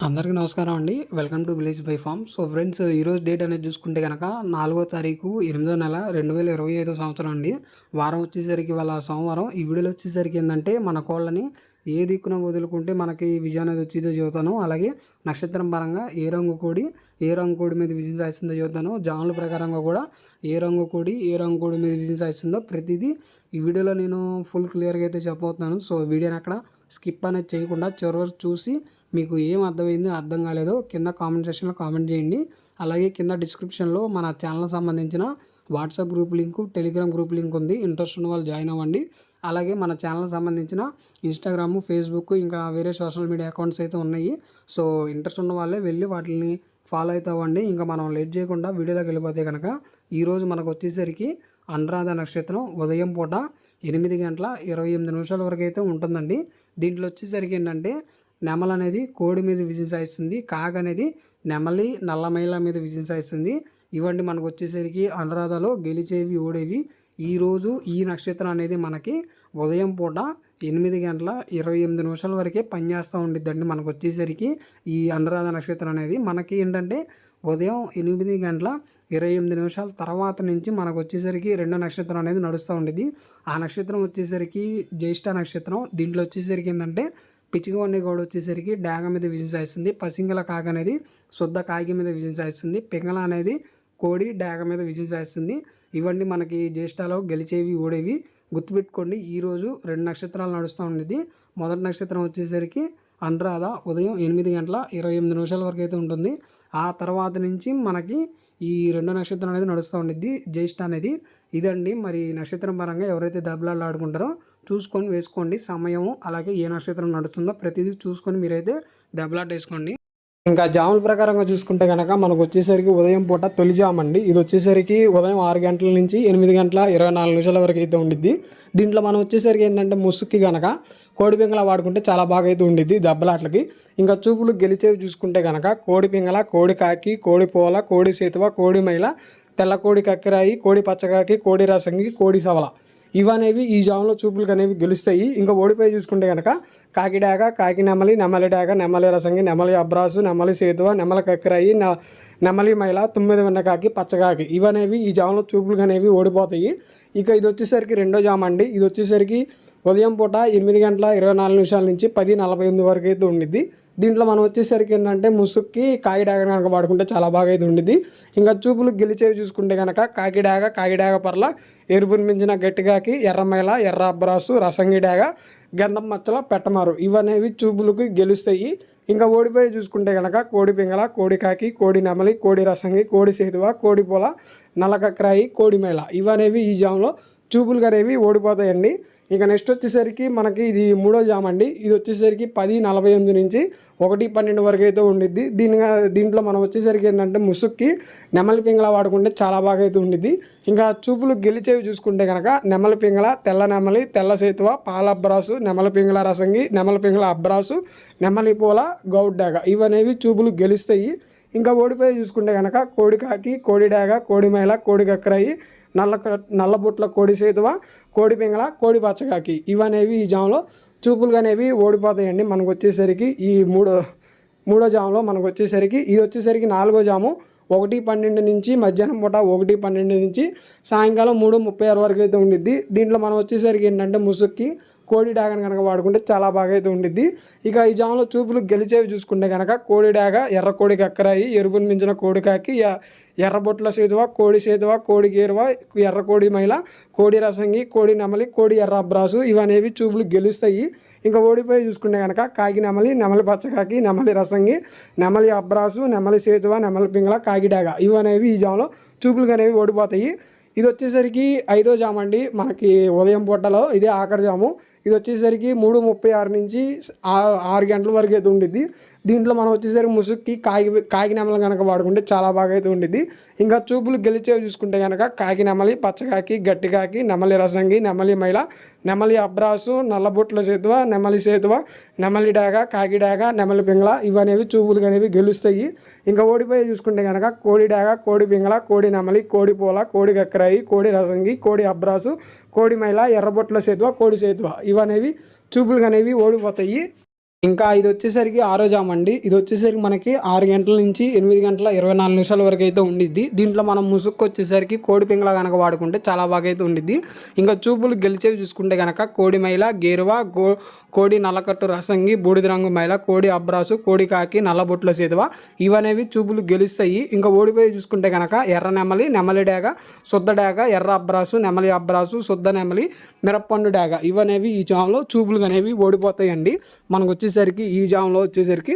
అందరికీ నమస్కారం అండి. Welcome to village by farm. So friends ఈరోజు డేట్ అనేది చూసుకుంటే కనుక నాలుగో తారీఖు ఎనిమిదో నెల రెండు వేల ఇరవై ఐదో సంవత్సరం అండి. వారం వచ్చేసరికి వాళ్ళ సోమవారం. ఈ వీడియోలో వచ్చేసరికి ఏంటంటే మన కోళ్ళని ఏ దిక్కున వదులుకుంటే మనకి విజయం అనేది వచ్చిందో చెబుతాను అలాగే నక్షత్రం పరంగా ఏ రంగు కోడి ఏ రంగు కోడి మీద విజయం సాధిస్తుందో చెబుతాను జాముల ప్రకారంగా కూడా ఏ రంగు కోడి ఏ రంగు కోడి మీద విజయం సాధిస్తుందో ప్రతిదీ ఈ వీడియోలో నేను ఫుల్ క్లియర్గా అయితే చెప్పబోతున్నాను. సో వీడియోని అక్కడ స్కిప్ అనేది చేయకుండా చివరి వరకు చూసి మీకు ఏం అర్థమైంది అర్థం కాలేదో కింద కామెంట్ సెక్షన్లో కామెంట్ చేయండి. అలాగే కింద డిస్క్రిప్షన్లో మన ఛానల్ సంబంధించిన WhatsApp group link Telegram group link ఉంది. ఇంట్రెస్ట్ ఉన్న వాళ్ళు జాయిన్ అవ్వండి. అలాగే మన ఛానల్ సంబంధించిన ఇన్స్టాగ్రాము ఫేస్బుక్ ఇంకా వేరే సోషల్ మీడియా అకౌంట్స్ అయితే ఉన్నాయి. సో ఇంట్రెస్ట్ ఉన్న వాళ్ళే వెళ్ళి వాటిని ఫాలో అయితే అవ్వండి. ఇంకా మనం లేట్ చేయకుండా వీడియోలోకి వెళ్ళిపోతే కనుక ఈరోజు మనకు వచ్చేసరికి అనురాధ నక్షత్రం ఉదయం పూట ఎనిమిది గంటల ఇరవై ఎనిమిది నిమిషాల వరకు అయితే ఉంటుందండి. దీంట్లో వచ్చేసరికి ఏంటంటే నెమల అనేది కోడి మీద విజయం సాధిస్తుంది కాగ అనేది నెమలి నల్లమైల మీద విజయం సాధిస్తుంది ఇవండి మనకు వచ్చేసరికి అనురాధలో గెలిచేవి ఓడేవి. ఈరోజు ఈ నక్షత్రం అనేది మనకి ఉదయం పూట ఎనిమిది గంటల ఇరవై ఎనిమిది నిమిషాల వరకే పనిచేస్తూ ఉండిద్దండి. మనకు వచ్చేసరికి ఈ అనురాధ నక్షత్రం అనేది మనకి ఏంటంటే ఉదయం ఎనిమిది గంటల ఇరవై ఎనిమిది నిమిషాల తర్వాత నుంచి మనకు వచ్చేసరికి రెండో నక్షత్రం అనేది నడుస్తూ ఉండేది ఆ నక్షత్రం వచ్చేసరికి జ్యేష్ఠ నక్షత్రం. దీంట్లో వచ్చేసరికి ఏంటంటే పిచికవాడిని గోడ వచ్చేసరికి డాగ మీద విజయం సాధిస్తుంది పసింగల కాగ అనేది శుద్ధ కాగి మీద విజయం సాధిస్తుంది పింగళ అనేది కోడి డాగ మీద విజయం సాధిస్తుంది ఇవన్నీ మనకి జ్యేష్ఠాలో గెలిచేవి ఓడేవి గుర్తుపెట్టుకోండి ఈరోజు రెండు నక్షత్రాలు నడుస్తూ ఉండేది మొదటి నక్షత్రం వచ్చేసరికి అనురాధ ఉదయం ఎనిమిది గంటల ఇరవై ఎనిమిది నిమిషాల వరకు అయితే ఉంటుంది. ఆ తర్వాత నుంచి మనకి ఈ రెండో నక్షత్రం అనేది నడుస్తూ ఉండిద్ది జ్యేష్ఠ అనేది. ఇదండి మరి నక్షత్రం పరంగా ఎవరైతే దెబ్బలాళ్ళు ఆడుకుంటారో చూసుకొని వేసుకోండి. సమయం అలాగే ఏ నక్షత్రం నడుస్తుందో ప్రతిదీ చూసుకొని మీరైతే దెబ్బలాట వేసుకోండి. ఇంకా జాముల ప్రకారంగా చూసుకుంటే కనుక మనకు వచ్చేసరికి ఉదయం పూట తొలి జామ్ అండి. ఇది వచ్చేసరికి ఉదయం ఆరు గంటల నుంచి ఎనిమిది గంటల ఇరవై నాలుగు నిమిషాల వరకు అయితే ఉండిద్ది. దీంట్లో మనం వచ్చేసరికి ఏంటంటే ముసుక్కి కనుక కోడి పింగళ వాడుకుంటే చాలా బాగా అయితే ఉండిద్ది దెబ్బలాట్లకి ఇంకా చూపులు గెలిచేవి చూసుకుంటే కనుక కోడి పింగళ కోడి కాకి కోడి పోల కోడి సేతువ కోడి మైల తెల్ల కోడి కక్కిరాయి కోడి పచ్చకాకి కోడి రసంగి కోడి సవల. ఇవనేవి ఈ జామ్లో చూపులకు అనేవి గెలుస్తాయి. ఇంకా ఓడిపోయి చూసుకుంటే కనుక కాకిడాగ కాకి నెమలి నెమలి డాగ నెమలి రసంగి నెమలి అబ్రాసు నెమలి సేతువ నెమలి కక్కరాయి నెమలి మైల తొమ్మిది కాకి పచ్చకాకి ఇవనేవి ఈ జామ్లో చూపులకు అనేవి ఓడిపోతాయి. ఇక ఇది వచ్చేసరికి రెండో జామ్ అండి ఇది వచ్చేసరికి ఉదయం పూట ఎనిమిది గంటల ఇరవై నాలుగు నిమిషాల నుంచి పది నలభై ఎనిమిది వరకు అయితే ఉండిద్ది. దీంట్లో మనం వచ్చేసరికి ఏంటంటే ముసుక్కి కాకిడాగ కనుక వాడుకుంటే చాలా బాగా అయితే ఉండిద్ది. ఇంకా చూపులు గెలిచేవి చూసుకుంటే కనుక కాకిడాగ కాకిడాగ పర్ల ఎరుపుని మించిన గట్టిగాకి ఎర్రమైల ఎర్ర అబ్బరాసు రసంగిడాగ గంధం మచ్చల పెట్టమారు ఇవనేవి చూపులకు గెలుస్తాయి. ఇంకా ఓడిపోయి చూసుకుంటే కనుక కోడి పింగళ కోడి కాకి కోడి నెమలి కోడి రసంగి కోడి సేతువ కోడి పొల నలకక్రాయి కోడి మేళ ఇవనేవి ఈ జామ్లో చూపులు అనేవి ఓడిపోతాయండి. ఇక నెక్స్ట్ వచ్చేసరికి మనకి ఇది మూడో జామ్ అండి ఇది వచ్చేసరికి పది నలభై ఎనిమిది నుంచి ఒకటి పన్నెండు వరకు అయితే ఉండిద్ది. దీని దీంట్లో మనం వచ్చేసరికి ఏంటంటే ముసుక్కి నెమలి పింగళ వాడుకుంటే చాలా బాగా అయితే ఉండిద్ది. ఇంకా చూపులు గెలిచేవి చూసుకుంటే కనుక నెమలి పింగళ తెల్ల నెమలి తెల్ల సేతువ పాల అబ్రాసు నెమలి పింగళ రసంగి నెమలి పింగళ అబ్రాసు నెమలి పూల గౌడ్డాగ ఇవనేవి చూపులు గెలుస్తాయి. ఇంకా ఓడిపోయి చూసుకుంటే కనుక కోడికాకి కోడిడాగ కోడిమైల కోడి కోడి కక్కరాయి నల్ల నల్లబుట్ల కోడి సేతువ కోడి పింగళ కోడి పచ్చగాకి. ఇవనేవి ఈ జాములో చూపులు అనేవి ఓడిపోతాయండి. మనకు వచ్చేసరికి ఈ మూడో మూడో జాములో మనకు వచ్చేసరికి ఇది వచ్చేసరికి నాలుగో జాము. ఒకటి పన్నెండు నుంచి మధ్యాహ్నం పూట ఒకటి పన్నెండు నుంచి సాయంకాలం మూడు ముప్పై ఆరు వరకు అయితే ఉండిద్ది. దీంట్లో మనం వచ్చేసరికి ఏంటంటే ముసుక్కి కోడి డాగను కనుక వాడుకుంటే చాలా బాగా అయితే ఉండిద్ది. ఇక ఈ జామలో చూపులు గెలిచేవి చూసుకుంటే కనుక కోడి డాగ ఎర్ర కోడికి ఎక్కరాయి ఎరుపుని మించిన కోడి కాకి ఎర్రబొట్ల సేతువ కోడి సేతువ కోడి గేరువ ఎర్ర కోడి మైల కోడి రసంగి కోడి నెమలి కోడి ఎర్ర అబ్రాసు ఇవనేవి చూపులు గెలుస్తాయి. ఇంకా ఓడిపోయి చూసుకుంటే కనుక కాకి నెమలి నెమలి పచ్చకాకి నెమలి రసంగి నెమలి అబ్రాసు నెమలి సేతువ నెమలి పింగళ కాకిడాగ ఇవనేవి ఈ జామలో చూపులు అనేవి ఓడిపోతాయి. ఇది వచ్చేసరికి ఐదో జాము అండి మనకి ఉదయం పూటలో ఇదే ఆఖరి జాము. ఇది వచ్చేసరికి మూడు ముప్పై ఆరు నుంచి ఆరు గంటల వరకు అయితే ఉండిద్ది. దీంట్లో మనం వచ్చేసరికి ముసుక్కి కాగి కాకినెమలు కనుక వాడుకుంటే చాలా బాగా అయితే ఉండిద్ది. ఇంకా చూపులు గెలిచేవి చూసుకుంటే కనుక కాకి నెమలి పచ్చకాకి గట్టికాకి నెమలి రసంగి నెమలి మైల నెమలి అబ్రాసు నల్లబొట్ల సేతువ నెమలి సేతువ నెమలి డాగ కాకి డాగ నెమలి పింగళ ఇవనేవి చూపులు అనేవి గెలుస్తాయి. ఇంకా ఓడిపోయి చూసుకుంటే కనుక కోడి డాగ కోడి పింగళ కోడి నెమలి కోడి పూల కోడి కక్కరాయి కోడి రసంగి కోడి అబ్రాసు కోడిమైల ఎర్రబొట్ల సేతువ కోడి సేతువ. ఇవనేవి చూపులు అనేవి ఓడిపోతాయి. ఇంకా ఇది వచ్చేసరికి ఆరో జామ్ అండి. ఇది వచ్చేసరికి మనకి ఆరు గంటల నుంచి ఎనిమిది గంటల ఇరవై నాలుగు నిమిషాల వరకు అయితే ఉండిద్ది. దీంట్లో మనం ముసుక్కు వచ్చేసరికి కోడి పింగళ కనుక వాడుకుంటే చాలా బాగా అయితే ఉండిద్ది. ఇంకా చూపులు గెలిచేవి చూసుకుంటే కనుక కోడి మైల గేరువ గో కోడి నల్లకట్టు రసంగి బూడిద రంగు మైల కోడి అబ్రాసు కోడి కాకి నల్లబొట్ల చేతువ ఇవనేవి చూపులు గెలుస్తాయి. ఇంకా ఓడిపోయి చూసుకుంటే కనుక ఎర్ర నెమలి నెమలి డాగ శుద్ధ డేగ ఎర్ర అబ్రాసు నెమలి అబ్రాసు శుద్ధ నెమలి మిరప్పండు డేగ ఇవనేవి ఈ జామ్లో చూపులు అనేవి ఓడిపోతాయండి. మనకు వచ్చేసరికి ఈ జామ్లో వచ్చేసరికి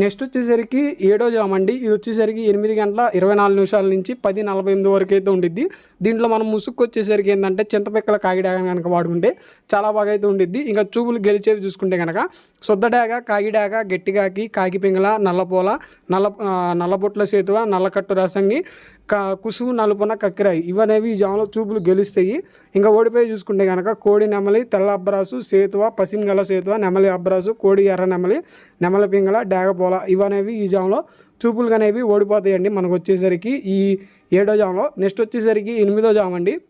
నెక్స్ట్ వచ్చేసరికి ఏడో జామ్ అండి. ఇది వచ్చేసరికి ఎనిమిది గంటల ఇరవై నాలుగు నిమిషాల నుంచి పది నలభై ఎనిమిది వరకు అయితే ఉండిద్ది. దీంట్లో మనం ముసుగు వచ్చేసరికి ఏంటంటే చింతపిక్కల కాగిడాగ కనుక వాడుకుంటే చాలా బాగా అయితే ఉండిద్ది. ఇంకా చూపులు గెలిచేవి చూసుకుంటే కనుక శుద్ధడాగ కాగిడాగ గట్టిగాకి కాకి పింగళ నల్లపోల నల్ల నల్లబొట్ల సేతువ నల్లకట్టు రసంగి క నలుపున కక్కిరాయి. ఇవనేవి ఈ జామలో చూపులు గెలుస్తాయి. ఇంకా ఓడిపోయి చూసుకుంటే కనుక కోడి నెమలి తెల్ల అబ్బరాసు సేతువ పసింగల సేతువ నెమలి అబ్బరాసు కోడి ఎర్ర నెమలి నెమలి పింగళ డాగపోల ఇవనేవి ఈ జామలో చూపులు అనేవి ఓడిపోతాయండి. మనకు వచ్చేసరికి ఈ ఏడో జామలో. నెక్స్ట్ వచ్చేసరికి ఎనిమిదో జామ అండి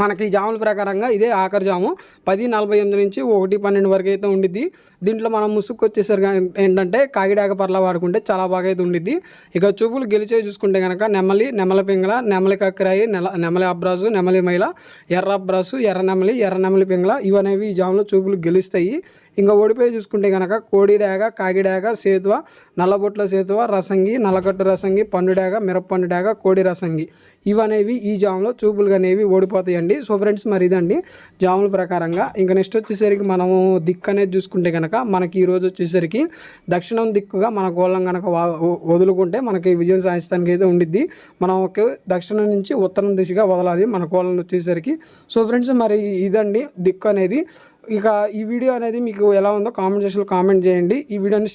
మనకి జాముల ప్రకారంగా ఇదే ఆఖరి జాము. పది నలభై ఎనిమిది నుంచి ఒకటి పన్నెండు వరకు అయితే ఉండిద్ది. దీంట్లో మనం ముసుగు వచ్చేసరికి ఏంటంటే కాగిడాక పర్ల వాడుకుంటే చాలా బాగా అయితే ఉండిద్ది. ఇక చూపులు గెలిచే చూసుకుంటే కనుక నెమలి నెమల పింగళ నెమలి కక్కరాయి నెల నెమలి అబ్రాసు నెమలి మైల ఎర్ర అబ్రాసు ఎర్ర నెమలి ఎర్ర నెమలి పింగళ ఇవనేవి ఈ జాములో చూపులు గెలుస్తాయి. ఇంకా ఓడిపోయి చూసుకుంటే కనుక కోడిడాగ కాగిడాగ సేతువ నల్లబొట్ల సేతువ రసంగి నల్లకట్టు రసంగి పండు డాగ కోడి రసంగి. ఇవనేవి ఈ జాములో చూపులు అనేవి ఓడిపోతాయండి. సో ఫ్రెండ్స్ మరి ఇదండి జాముల ప్రకారంగా. ఇంకా నెక్స్ట్ వచ్చేసరికి మనము దిక్కు అనేది చూసుకుంటే కనుక మనకి ఈరోజు వచ్చేసరికి దక్షిణం దిక్కుగా మన గోళం కనుక వా- వదులుకుంటే మనకి విజయం సాధిస్తానికి అయితే ఉండిద్ది. మనం ఒక దక్షిణం నుంచి ఉత్తరం దిశగా వదలాలి మన గోళం వచ్చేసరికి. సో ఫ్రెండ్స్ మరి ఇదండి దిక్కు అనేది. ఇక ఈ వీడియో అనేది మీకు ఎలా ఉందో కామెంట్ సెక్షన్లో కామెంట్ చేయండి. ఈ వీడియోని